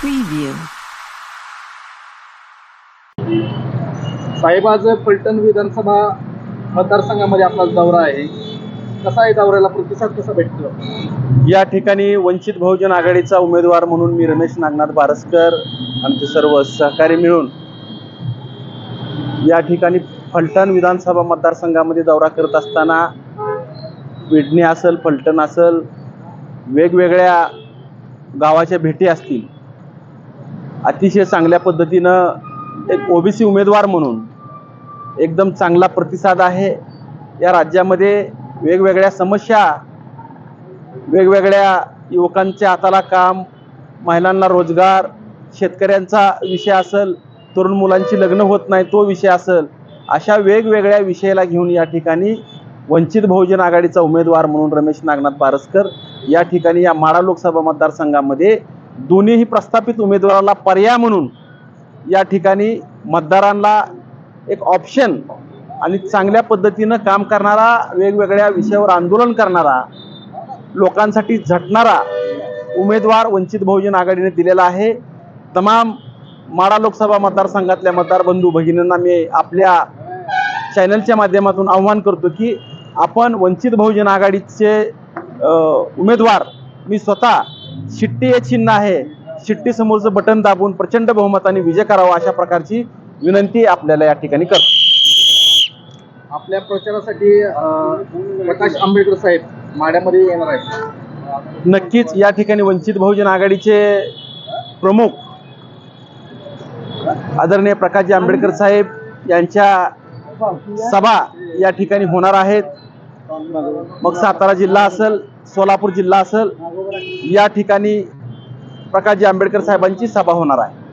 Preview साहेब आज विधानसभा मतदारसंघामध्ये आपला दौरा आहे. कसा आहे दौऱ्याला? प्रतिसाद कसा भेटतो? या ठिकाणी वंचित बहुजन आघाडीचा उमेदवार म्हणून मी रमेश नागनाथ बारसकर आमचे सर्व सहकारी मिळून या ठिकाणी फलटण विधानसभा मतदारसंघामध्ये दौरा करत असताना विडणी असेल फलटण असेल वेगवेगळ्या गावाच्या भेटी असतील. अतिशय चांगल्या पद्धतीनं एक ओबीसी उमेदवार म्हणून एकदम चांगला प्रतिसाद आहे. या राज्यामध्ये वेगवेगळ्या समस्या वेगवेगळ्या युवकांच्या हाताला काम महिलांना रोजगार शेतकऱ्यांचा विषय असेल तरुण मुलांची लग्न होत नाही तो विषय असेल अशा वेगवेगळ्या विषयाला घेऊन या ठिकाणी वंचित बहुजन आघाडीचा उमेदवार म्हणून रमेश नागनाथ पारसकर या ठिकाणी या माडा लोकसभा मतदारसंघामध्ये दोन्हीही प्रस्थापित उमेदवाराला पर्याय म्हणून या ठिकाणी मतदारांना एक ऑप्शन आणि चांगल्या पद्धतीनं काम करणारा वेगवेगळ्या विषयावर आंदोलन करणारा लोकांसाठी झटणारा उमेदवार वंचित बहुजन आघाडीने दिलेला आहे. तमाम माडा लोकसभा मतदारसंघातल्या मतदार बंधू भगिनींना मी आपल्या चॅनलच्या माध्यमातून आव्हान करतो की आपण वंचित बहुजन आघाडीचे उमेदवार मी स्वतः शिट्टी हे चिन्ह आहे. शिट्टी समोरचं बटन दाबून प्रचंड बहुमताने विजय करावा अशा प्रकारची विनंती आपल्याला या ठिकाणी करतो आपल्या प्रचारासाठी प्रकाश आंबेडकर साहेब माड्यामध्ये येणार आहेत. नक्कीच या ठिकाणी वंचित बहुजन आघाडीचे प्रमुख आदरणीय प्रकाशजी आंबेडकर साहेब यांच्या सभा या ठिकाणी होणार आहेत. मग सातारा जिल्हा असेल सोलापूर जिल्हा असेल या ठिकाणी प्रकाशजी आंबेडकर साहेबांची सभा होणार आहे.